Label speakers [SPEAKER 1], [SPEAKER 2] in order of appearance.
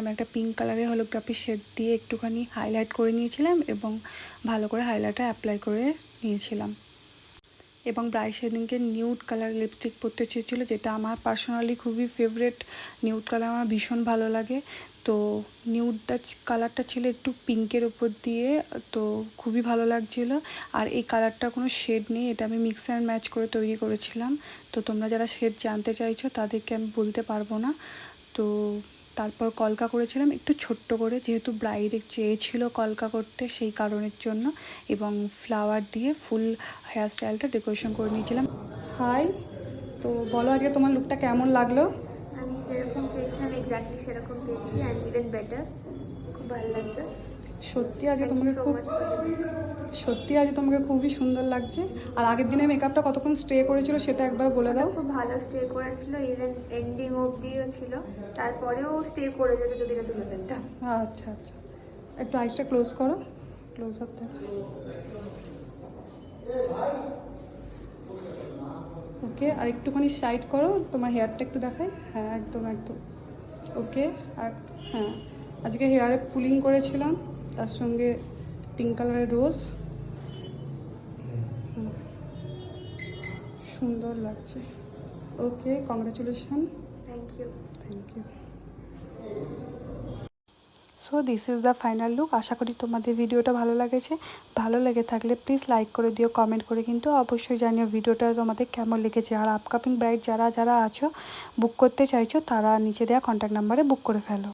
[SPEAKER 1] আমি একটা পিঙ্ক কালারের হলোগ্রাফি শেড দিয়ে একটুখানি হাইলাইট করে নিয়েছিলাম এবং ভালো করে হাইলাইটার অ্যাপ্লাই করে নিয়েছিলাম। এবং ব্রাইট সেদিনকে নিউড কালার লিপস্টিক পরতে চেয়েছিলো, যেটা আমার পার্সোনালি খুবই ফেভারেট নিউড কালার আমার ভীষণ ভালো লাগে। তো নিউডটা কালারটা ছিল একটু পিঙ্কের ওপর দিয়ে, তো খুবই ভালো লাগছিল। আর এই কালারটা কোনো শেড নেই, এটা আমি মিক্স অ্যান্ড ম্যাচ করে তৈরি করেছিলাম। তো তোমরা যারা শেড জানতে চাইছো, তাদেরকে আমি বলতে পারব না। তো তারপর কলকা করেছিলাম, একটু ছোট্ট করে, যেহেতু ব্রাইড চেয়েছিল কলকা করতে সেই কারণের জন্য, এবং ফ্লাওয়ার দিয়ে ফুল হেয়ার স্টাইলটা ডেকোরেশন করে নিয়েছিলাম। হাই তো বলো আজকে তোমার লুকটা কেমন লাগল?
[SPEAKER 2] আমি যেরকম চেয়েছিলাম এক্স্যাক্টলি সেরকম পেয়েছি অ্যান্ড ইভেন বেটার খুব ভালো লাগছে।
[SPEAKER 1] সত্যি
[SPEAKER 2] ইউ
[SPEAKER 1] তোমাকে খুব সত্যি আজ তোমাকে খুবই সুন্দর লাগছে। আর আগের দিনে মেকআপটা কতক্ষণ স্টে করেছিল সেটা একবার বলে দাও।
[SPEAKER 2] খুব ভালো স্টে করেছিল ইভেন এন্ডিং অবধিও ছিল। তারপরেও স্টে করে যেত যদি না তুলে ফেলতাম।
[SPEAKER 1] আচ্ছা আচ্ছা। একটু আইসটা ক্লোজ করো। ক্লোজ আপ দেখো। ওকে আর একটুখানি সাইড করো তোমার হেয়ারটা একটু দেখাই। হ্যাঁ একদম একদম। ওকে আর হ্যাঁ। আজকে হেয়ারে পুলিং করেছিলাম। তার সঙ্গে পিঙ্ক কালারের রোজ সুন্দর লাগছে। Okay congratulation
[SPEAKER 2] thank you
[SPEAKER 1] thank you so this is the final look আশা করি তোমাদের ভিডিওটা ভালো লেগেছে। ভালো লেগে থাকলে প্লিজ লাইক করে দিও কমেন্ট করে কিন্তু অবশ্যই জানিও ভিডিওটা তোমাদের কেমন লেগেছে। আর আপকামিং ব্রাইড যারা যারা আছো বুক করতে চাইছো তারা নিচে দেওয়া কন্ট্যাক্ট নাম্বারে বুক করে ফেলো।